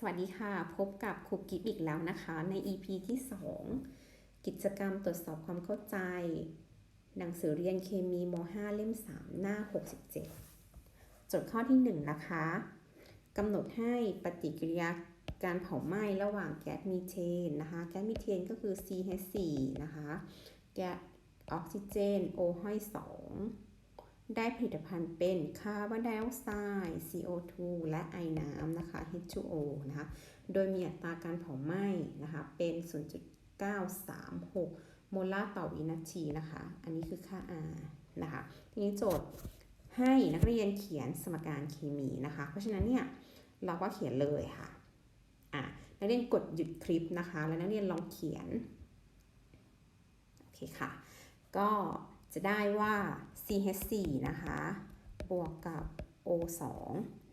สวัสดีค่ะ พบกับครูกิฟอีกแล้วนะคะ ใน EP ที่ 2 กิจกรรมตรวจสอบความเข้าใจ หนังสือเรียนเคมีม .5 เล่ม 3 หน้า 67จทย์ข้อที่ 1 นะคะกำหนดให้ปฏิกิริยาการเผาไหม้ระหว่างแก๊สมีเทนนะคะ แก๊สมีเทนก็คือ CH4 นะคะ แก๊สออกซิเจน O ห้อย2 ได้ผลิตภัณฑ์เป็นคาร์บอนไดออกไซด์ CO2 และไอน้ำนะคะ H2O นะคะ โดยมีอัตราการเผาไหม้นะคะ เป็น 0.936 โมลาร์ต่อวินาทีนะคะ อันนี้คือค่า R นะคะ ทีนี้โจทย์ให้นักเรียนเขียนสมการเคมีนะคะ เพราะฉะนั้นเนี่ยเราก็เขียนเลยค่ะอะนักเรียนกดหยุดคลิปนะคะ แล้วนักเรียนลองเขียน โอเคค่ะ ก็ จะได้ว่า CH4 นะคะบวกกับ O2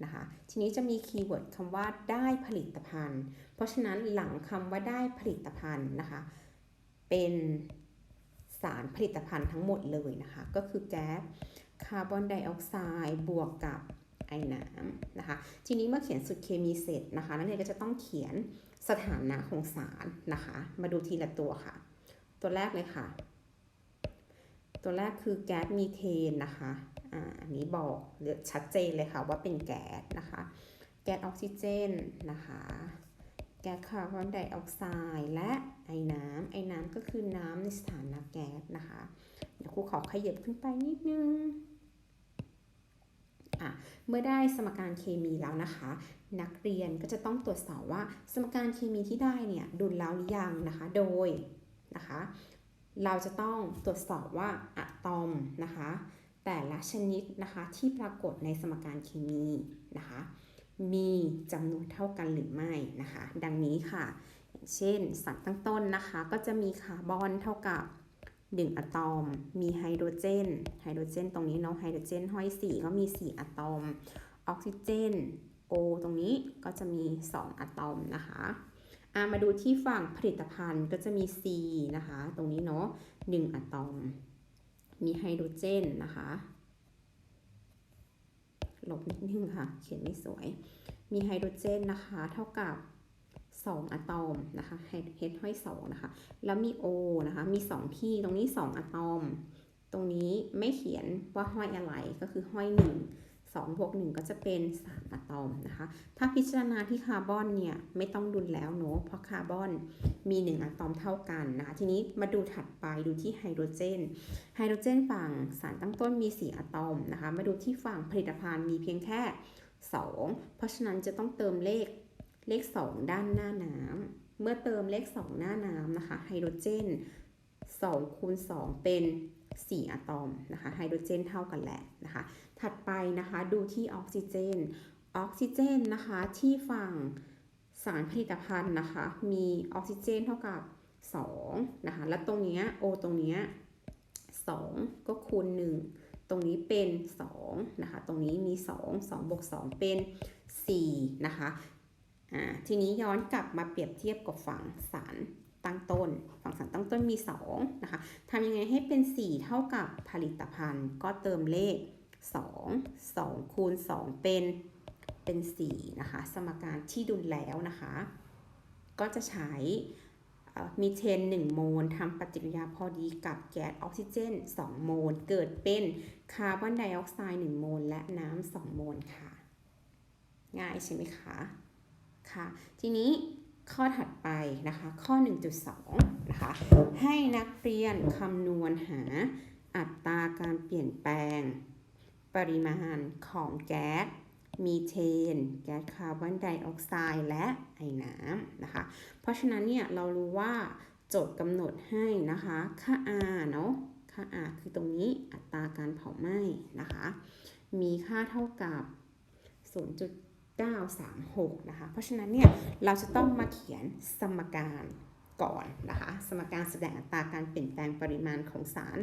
นะคะ ทีนี้จะมีคีย์เวิร์ดคำว่าได้ผลิตภัณฑ์ เพราะฉะนั้นหลังคำว่าได้ผลิตภัณฑ์นะคะ เป็นสารผลิตภัณฑ์ทั้งหมดเลยนะคะ ก็คือแก๊สคาร์บอนไดออกไซด์บวกกับไอน้ำนะคะ ทีนี้เมื่อเขียนสูตรเคมีเสร็จนะคะ นักเรียนก็จะต้องเขียนสถานะของสารนะคะ มาดูทีละตัวค่ะ ตัวแรกเลยค่ะ ตัวแรกคือแก๊สมีเทนนะคะอันนี้บอกชัดเจนเลยค่ะว่าเป็นแก๊สนะคะ แก๊สออกซิเจนนะคะ แก๊สคาร์บอนไดออกไซด์และไอ้น้ำไอ้น้ำก็คือน้ำในสถานะแก๊สนะคะ เดี๋ยวครูขอขยับขึ้นไปนิดนึงอะเมื่อได้สมการเคมีแล้วนะคะ นักเรียนก็จะต้องตรวจสอบว่าสมการเคมีที่ได้เนี่ยดุลแล้วหรือยังนะคะ โดยนะคะ เราจะต้องตรวจสอบว่าอะตอมนะคะ แต่ละชนิดนะคะที่ปรากฏในสมการเคมีนะคะ มีจำนวนเท่ากันหรือไม่นะคะ ดังนี้ค่ะ เช่นสารตั้งต้นนะคะ ก็จะมีคาร์บอนเท่ากับ 1 อะตอม มีไฮโดรเจน ไฮโดรเจน ตรงนี้เนาะไฮโดรเจนห้อย4ก็มี 4 อะตอม ออกซิเจน O ตรงนี้ก็จะมี 2 อะตอมนะคะ มาดูที่ฝั่งผลิตภัณฑ์ก็จะมี C นะคะ ตรงนี้เนาะ1อะตอม มีไฮโดรเจนนะคะลบนิดนึงค่ะ เขียนไม่สวย มีไฮโดรเจนนะคะ เท่ากับ 2 อะตอมนะคะ H ห้อย2นะคะ แล้วมี O นะคะ มี 2 ที่ ตรงนี้ 2 อะตอม ตรงนี้ไม่เขียนว่าห้อยอะไร ก็คือห้อย 1 2บวก1ก็จะเป็น 3 อะตอมนะคะ ถ้าพิจารณาที่คาร์บอนเนี่ยไม่ต้องดุลแล้วเนาะเพราะคาร์บอนมี 1 อะตอมเท่ากันนะคะทีนี้มาดูถัดไปดูที่ไฮโดรเจน ไฮโดรเจนฝั่งสารตั้งต้นมี 4 อะตอมนะคะ มาดูที่ฝั่งผลิตภัณฑ์มีเพียงแค่ 2 เพราะฉะนั้นจะต้องเติมเลขเลข 2 ด้านหน้าน้ำเมื่อเติมเลข 2 หน้าน้ำนะคะไฮโดรเจน2คูณ2เป็น 4 อะตอมนะคะไฮโดรเจนเท่ากันแหละนะคะ ถัดไปนะคะดูที่ออกซิเจน ออกซิเจนนะคะที่ฝั่งสารผลิตภัณฑ์นะคะมีออกซิเจนเท่ากับ2นะคะแล้วตรงเนี้ย O ตรงเนี้ย2ก็คูณ 1 ตรงนี้เป็น2นะคะตรงนี้มี 2 2บวก2เป็น4นะคะทีนี้ย้อนกลับมาเปรียบเทียบกับฝั่งสาร ตั้งต้น ฝั่งสารตั้งต้นมี2นะคะทำยังไงให้เป็น 4 เท่ากับผลิตภัณฑ์ ก็เติมเลข 2 2คูณ2เป็นเป็น4นะคะ สมการที่ดุลแล้วนะคะ ก็จะใช้มีเทน 1 โมลทำปฏิกิริยาพอดีกับแก๊สออกซิเจน 2 โมล เกิดเป็นคาร์บอนไดออกไซด์ 1 โมล และน้ำ 2 โมลค่ะ ง่ายใช่ไหมคะ ค่ะ ทีนี้ ข้อถัดไปนะคะข้อ 1.2นะคะให้นักเรียนคำนวณหาอัตราการเปลี่ยนแปลง ปริมาณของแก๊สมีเทน แก๊สคาร์บอนไดออกไซด์และไอน้ำนะคะ เพราะฉะนั้นเนี่ยเรารู้ว่าโจทย์กำหนดให้นะคะ ค่า R เนาะค่า R คือตรงนี้อัตราการเผาไหม้นะคะ มีค่าเท่ากับ 0. 936นะคะ เพราะฉะนั้นเนี่ยเราจะต้องมาเขียนสมการก่อนนะคะ สมการแสดงอัตราการเปลี่ยนแปลงปริมาณของสาร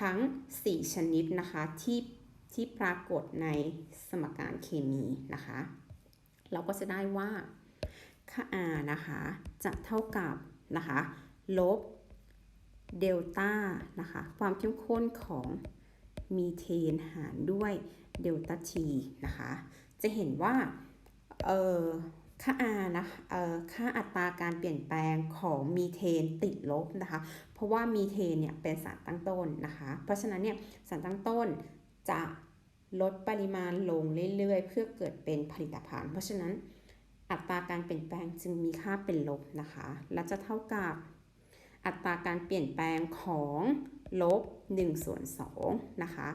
ทั้ง 4 ชนิดนะคะที่ที่ปรากฏในสมการเคมีนะคะ เราก็จะได้ว่าค่า R นะคะจะเท่ากับนะคะลบเดลต้านะคะความเข้มข้นของมีเทนหารด้วยเดลต้าทีนะคะ จะเห็นว่า เอ่อค่า R นะคะเอ่อค่าอัตราการเปลี่ยนแปลงของมีเทนติดลบนะคะ เพราะว่ามีเทนเนี่ยเป็นสารตั้งต้นนะคะ เพราะฉะนั้นเนี่ยสารตั้งต้นจะลดปริมาณลงเรื่อยๆ เพื่อเกิดเป็นผลิตภัณฑ์ เพราะฉะนั้นอัตราการเปลี่ยนแปลงจึงมีค่าเป็นลบนะคะ และจะเท่ากับอัตราการเปลี่ยนแปลงของลบ1ส่วน2นะคะ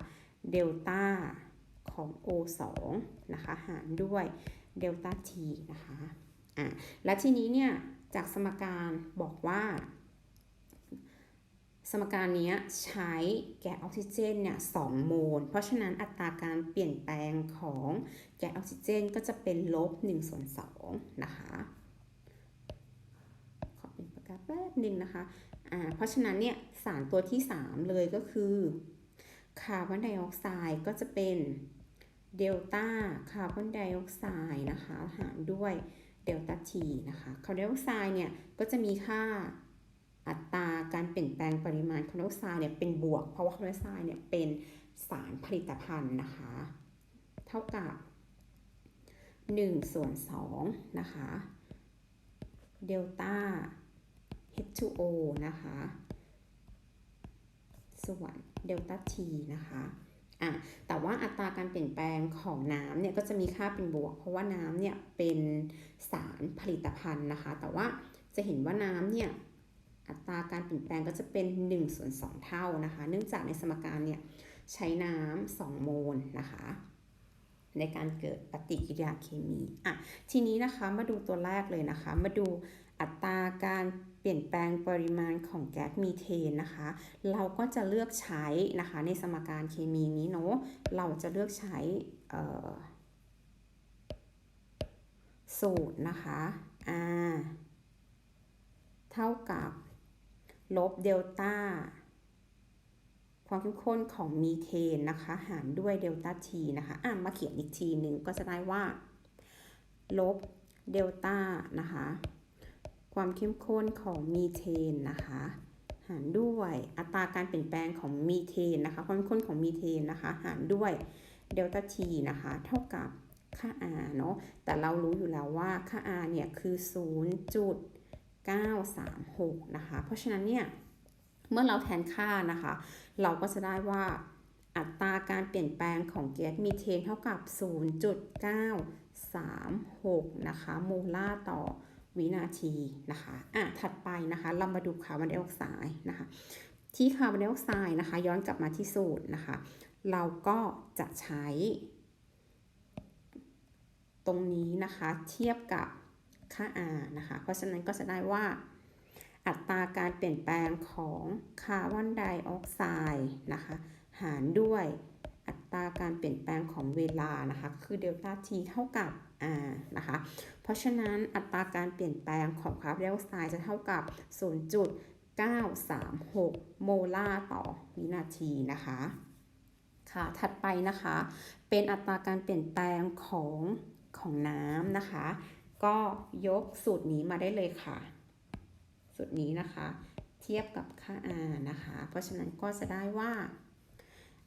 เดลต้าของ O2 นะคะ หารด้วย เดลต้า T นะคะอะและทีนี้เนี่ยจากสมการบอกว่า สมการนี้ใช้แก๊สออกซิเจนเนี่ย2โมล เพราะฉะนั้นอัตราการเปลี่ยนแปลงของแก๊สออกซิเจนก็จะเป็นลบ1ส่วน2นะคะขอเป็นปากกาแป๊บหนึ่งนะคะอ่าเพราะฉะนั้นเนี่ยสารตัวที่ 3 เลยก็คือคาร์บอนไดออกไซด์ก็จะเป็น เดลต้าคาร์บอนไดออกไซด์นะคะหารด้วยเดลต้าทีนะคะคาร์บอนไดออกไซด์เนี่ยก็จะมีค่าอัตราการเปลี่ยนแปลงปริมาณคาร์บอนไดออกไซด์เนี่ยเป็นบวก เพราะว่าคาร์บอนไดออกไซด์เนี่ยเป็นสารผลิตภัณฑ์นะคะ เท่ากับ1ส่วน2นะคะเดลต้า H2O นะคะ ส่วนเดลต้า T นะคะ อะแต่ว่าอัตราการเปลี่ยนแปลงของน้ำเนี่ยก็จะมีค่าเป็นบวก เพราะว่าน้ำเนี่ยเป็นสารผลิตภัณฑ์นะคะ แต่ว่าจะเห็นว่าน้ำเนี่ยอัตราการเปลี่ยนแปลงก็จะเป็น1ส่วน2เท่านะคะ เนื่องจากในสมการเนี่ยใช้น้ำ2โมลนะคะในการเกิดปฏิกิริยาเคมีอะทีนี้นะคะมาดูตัวแรกเลยนะคะ มาดูอัตราการ เปลี่ยนแปลงปริมาณของแก๊สมีเทนนะคะ เราก็จะเลือกใช้นะคะในสมการเคมีนี้เนาะเราจะเลือกใช้สูตรนะคะ R เท่ากับลบเดลต้าความเข้มข้นของมีเทนนะคะ หารด้วยเดลต้าทีนะคะอะมาเขียนอีกทีหนึ่งก็จะได้ว่า ลบเดลต้านะคะ ความเข้มข้นของมีเทนนะคะหารด้วยอัตราการเปลี่ยนแปลงของมีเทนนะคะความเข้มข้นของมีเทนนะคะ หารด้วยเดลต้าทีนะคะ เท่ากับค่า r เนาะแต่เรารู้อยู่แล้วว่าค่า r เนี่ยคือ 0.936 นะคะ เพราะฉะนั้นเนี่ยเมื่อเราแทนค่านะคะ เราก็จะได้ว่าอัตราการเปลี่ยนแปลงของแก๊สมีเทนเท่ากับ 0.936 นะคะ โมลาร์ต่อ วินาทีนะคะอะถัดไปนะคะ เรามาดูคาร์บอนไดออกไซด์นะคะ ที่คาร์บอนไดออกไซด์นะคะ ย้อนกลับมาที่สูตรนะคะ เราก็จะใช้ ตรงนี้นะคะเทียบกับค่า R นะคะ เพราะฉะนั้นก็จะได้ว่าอัตราการเปลี่ยนแปลงของคาร์บอนไดออกไซด์นะคะ หารด้วยอัตราการเปลี่ยนแปลงของเวลานะคะ คือเดลต้า t เท่ากับ r นะคะ เพราะฉะนั้นอัตราการเปลี่ยนแปลงของคาร์บอนไดออกไซด์จะเท่ากับ 0.936 โมลาร์ต่อวินาทีนะคะ ค่ะ ถัดไปนะคะ เป็นอัตราการเปลี่ยนแปลงของของน้ำนะคะ ก็ยกสูตรนี้มาได้เลยค่ะ สูตรนี้นะคะ เทียบกับค่า r นะคะ เพราะฉะนั้นก็จะได้ว่า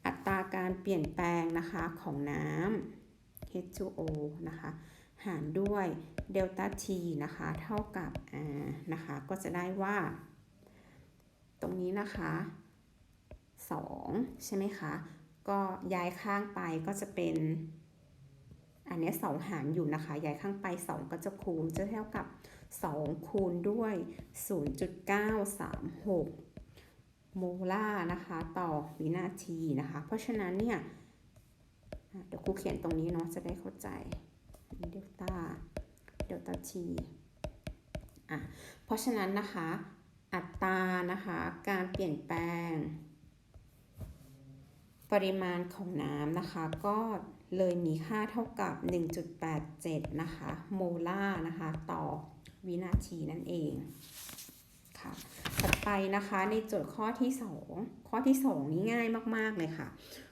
อัตราการเปลี่ยนแปลงนะคะของน้ำ H2O นะคะ หารด้วยเดลต้า T นะคะ เท่ากับ R นะคะ ก็จะได้ว่า ตรงนี้นะคะ 2 ใช่ไหมคะ ก็ย้ายข้างไปก็จะเป็น อันนี้ 2 หารอยู่นะคะ ย้ายข้างไป 2 ก็จะคูณจะเท่ากับ 2 คูณด้วย 0.936 โมลาร์นะคะ ต่อวินาทีนะคะ เพราะฉะนั้นเนี่ย เดี๋ยวครูเขียนตรงนี้เนาะจะได้เข้าใจเดลต้าเดลต้าทีอะเพราะฉะนั้นนะคะ อัตรานะคะการเปลี่ยนแปลง ปริมาณของน้ำนะคะ ก็เลยมีค่าเท่ากับ 1.87 นะคะโมลาร์นะคะต่อวินาทีนั่นเองค่ะถัดไปนะคะในโจทย์ข้อที่ 2 ข้อที่ 2 นี้ง่ายมาก ๆ เลยค่ะ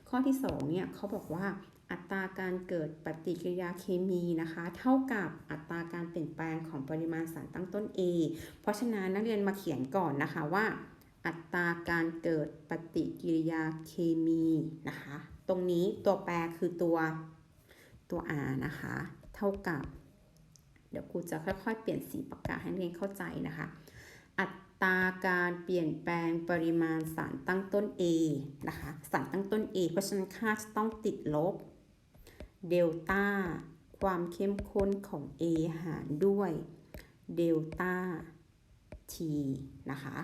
ข้อที่ 2 เนี่ยเขาบอกว่า อัตราการเกิดปฏิกิริยาเคมีนะคะ เท่ากับอัตราการเปลี่ยนแปลงของปริมาณสารตั้งต้น A เพราะฉะนั้นนักเรียนมาเขียนก่อนนะคะว่า อัตราการเกิดปฏิกิริยาเคมีนะคะ ตรงนี้ตัวแปรคือตัวตัว R นะคะ เท่ากับ เดี๋ยวครูจะค่อยๆ เปลี่ยนสีปากกาให้นักเรียนเข้าใจนะคะ อัตราการเปลี่ยนแปลงปริมาณสารตั้งต้น A นะคะ สารตั้งต้น A เพราะฉะนั้นค่าจะต้องติดลบ เดลต้าความเข้มข้นของ A หารด้วยเดลต้า T นะคะ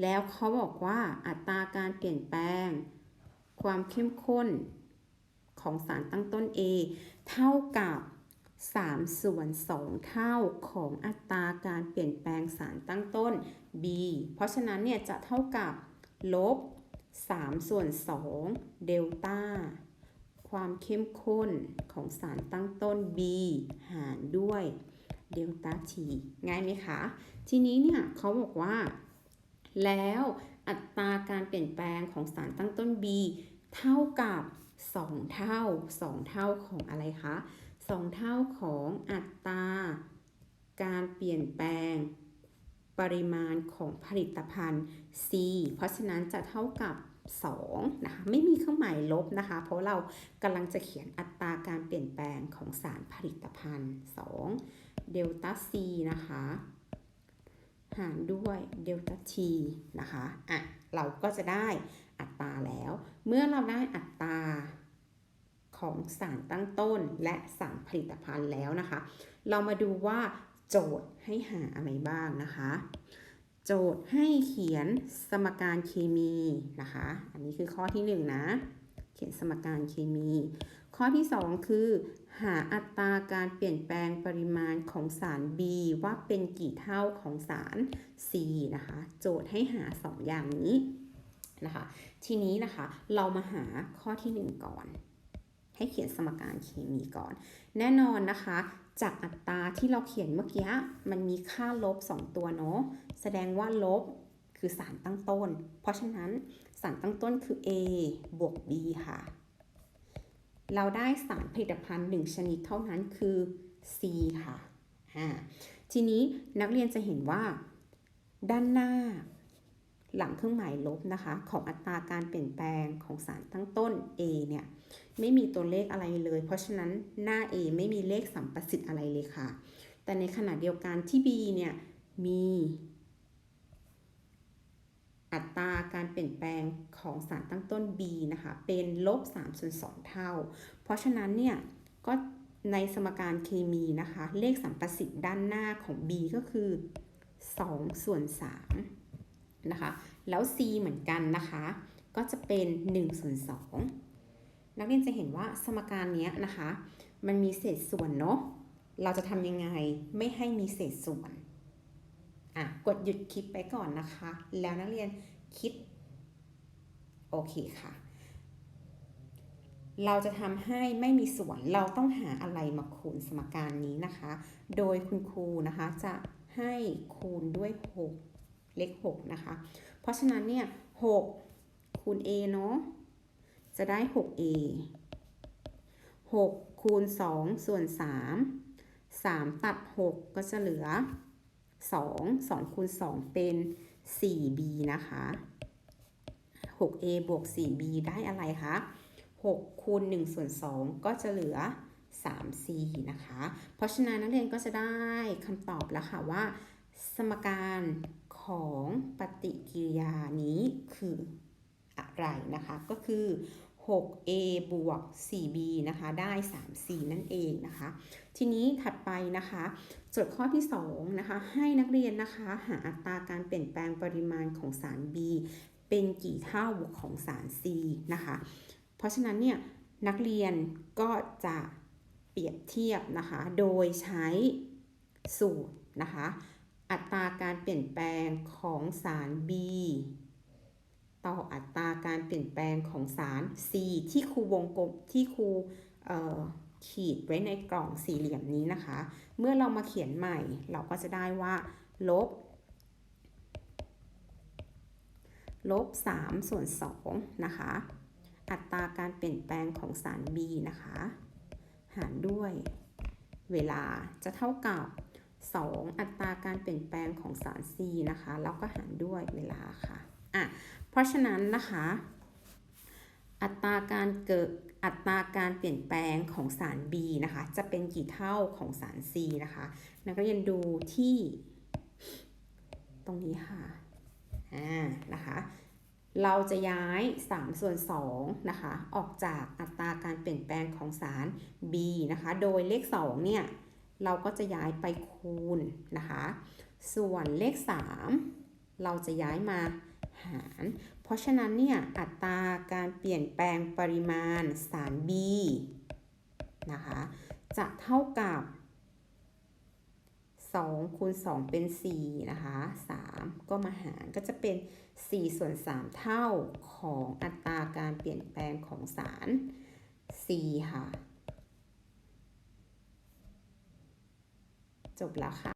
แล้วเขาบอกว่าอัตราการเปลี่ยนแปลง ความเข้มข้นของสารตั้งต้น A เท่ากับ3ส่วน2เท่าของอัตราการเปลี่ยนแปลงสารตั้งต้น B เพราะฉะนั้นเนี่ยจะเท่ากับลบ3ส่วน2เดลต้า ความเข้มข้นของสารตั้งต้น B หารด้วยเดลต้า T ง่ายไหมคะ ทีนี้เนี่ยเขาบอกว่า แล้วอัตราการเปลี่ยนแปลงของสารตั้งต้น B เท่ากับ 2 เท่า 2 เท่าของอะไรคะ 2 เท่าของอัตราการเปลี่ยนแปลงปริมาณของผลิตภัณฑ์ C เพราะฉะนั้นจะเท่ากับ 2นะคะไม่มีเครื่องหมายลบนะคะ เพราะเรากำลังจะเขียนอัตราการเปลี่ยนแปลงของสารผลิตภัณฑ์ 2 เดลต้า C นะคะ หารด้วยเดลต้า T นะคะอะเราก็จะได้อัตราแล้ว เมื่อเราได้อัตราของสารตั้งต้นและสารผลิตภัณฑ์แล้วนะคะ เรามาดูว่าโจทย์ให้หาอะไรบ้างนะคะ โจทย์ให้เขียนสมการเคมีนะคะ อันนี้คือข้อที่1นงนะเขียนสมการเคมี ข้อที่ 2 คือ หาอัตราการเปลี่ยนแปลงปริมาณของสาร B ว่าเป็นกี่เท่าของสาร C นะคะ โจทย์ให้หา 2 อย่างนี้นะคะทีนี้นะคะเรามาหาข้อที่ 1 ก่อน ให้เขียนสมการเคมีก่อน แน่นอนนะคะ จากอัตราที่เราเขียนเมื่อกี้มันมีค่าลบ 2 ตัวเนาะแสดงว่าลบคือสารตั้งต้น เพราะฉะนั้นสารตั้งต้นคือ A บวก B ค่ะ เราได้สารผลิตภัณฑ์ 1 ชนิดเท่านั้นคือ C ค่ะ ทีนี้นักเรียนจะเห็นว่า ด้านหน้า หลังเครื่องหมายลบนะคะของอัตราการเปลี่ยนแปลงของสารตั้งต้น A เนี่ยไม่มีตัวเลขอะไรเลย เพราะฉะนั้นหน้า A ไม่มีเลขสัมประสิทธิ์อะไรเลยค่ะ แต่ในขณะเดียวกันที่ B เนี่ยมีอัตราการเปลี่ยนแปลงของสารตั้งต้น B นะคะเป็นลบ3ส่วน2เท่า เพราะฉะนั้นเนี่ยก็ในสมการเคมีนะคะ เลขสัมประสิทธิ์ด้านหน้าของ B ก็คือ 2 ส่วน 3 นะคะ แล้ว C เหมือนกันนะคะ ก็จะเป็น1ส่วน2นักเรียนจะเห็นว่าสมการนี้นะคะ มันมีเศษส่วนเนาะ เราจะทำยังไงไม่ให้มีเศษส่วน อะ กดหยุดคลิปไปก่อนนะคะ แล้วนักเรียนคิด โอเคค่ะ เราจะทำให้ไม่มีส่วน เราต้องหาอะไรมาคูณสมการนี้นะคะ โดยคุณครูนะคะจะให้คูณด้วย 6 เลข6นะคะ เพราะฉะนั้นเนี่ย6คูณ a เนาะจะได้ 6a 6คูณ 2 ส่วน 3 3 ตัด 6 ก็จะเหลือ 2 2คูณ 2 เป็น 4b นะคะ 6a บวก 4b ได้อะไรคะ 6 คูณ 1 ส่วน 2 ก็จะเหลือ 3c นะคะ เพราะฉะนั้นนักเรียนก็จะได้คำตอบแล้วค่ะว่า สมการ ของปฏิกิริยานี้คืออะไรนะคะ ก็คือ 6a บวก 4b นะคะ ได้ 3c นั่นเองนะคะ ทีนี้ถัดไปนะคะโจทย์ข้อที่2นะคะ ให้นักเรียนนะคะ หาอัตราการเปลี่ยนแปลงปริมาณของสาร B เป็นกี่เท่าของสาร C นะคะ เพราะฉะนั้นเนี่ยนักเรียนก็จะเปรียบเทียบนะคะ โดยใช้สูตรนะคะ อัตราการเปลี่ยนแปลงของสาร B ต่ออัตราการเปลี่ยนแปลงของสาร C ที่ครูวงกลมที่ครูขีดไว้ในกล่องสี่เหลี่ยมนี้นะคะ เมื่อเรามาเขียนใหม่ เราก็จะได้ว่า ลบ ลบ 3 ส่วน 2 นะคะ อัตราการเปลี่ยนแปลงของสาร B นะคะ หารด้วยเวลาจะเท่ากับ 2 อัตราการเปลี่ยนแปลงของสาร C นะคะ แล้วก็หารด้วยเวลาค่ะอะ เพราะฉะนั้นนะคะ อัตราการเกิดอัตราการเปลี่ยนแปลงของสาร B นะคะ จะเป็นกี่เท่าของสาร C นะคะ นักเรียนดูที่ ตรงนี้ค่ะอ่านะคะ เราจะย้าย 3 ส่วน2นะคะ ออกจากอัตราการเปลี่ยนแปลงของสาร B นะคะ โดยเลข 2 เนี่ย เราก็จะย้ายไปคูณนะคะ ส่วนเลข 3 เราจะย้ายมาหาร เพราะฉะนั้นเนี่ยอัตราการเปลี่ยนแปลงปริมาณสาร B นะคะจะเท่ากับ2คูณ2เป็น 4 นะคะ 3 ก็มาหารก็จะเป็น 4 ส่วน 3 เท่าของอัตราการเปลี่ยนแปลงของสาร C ค่ะ จบแล้วค่ะ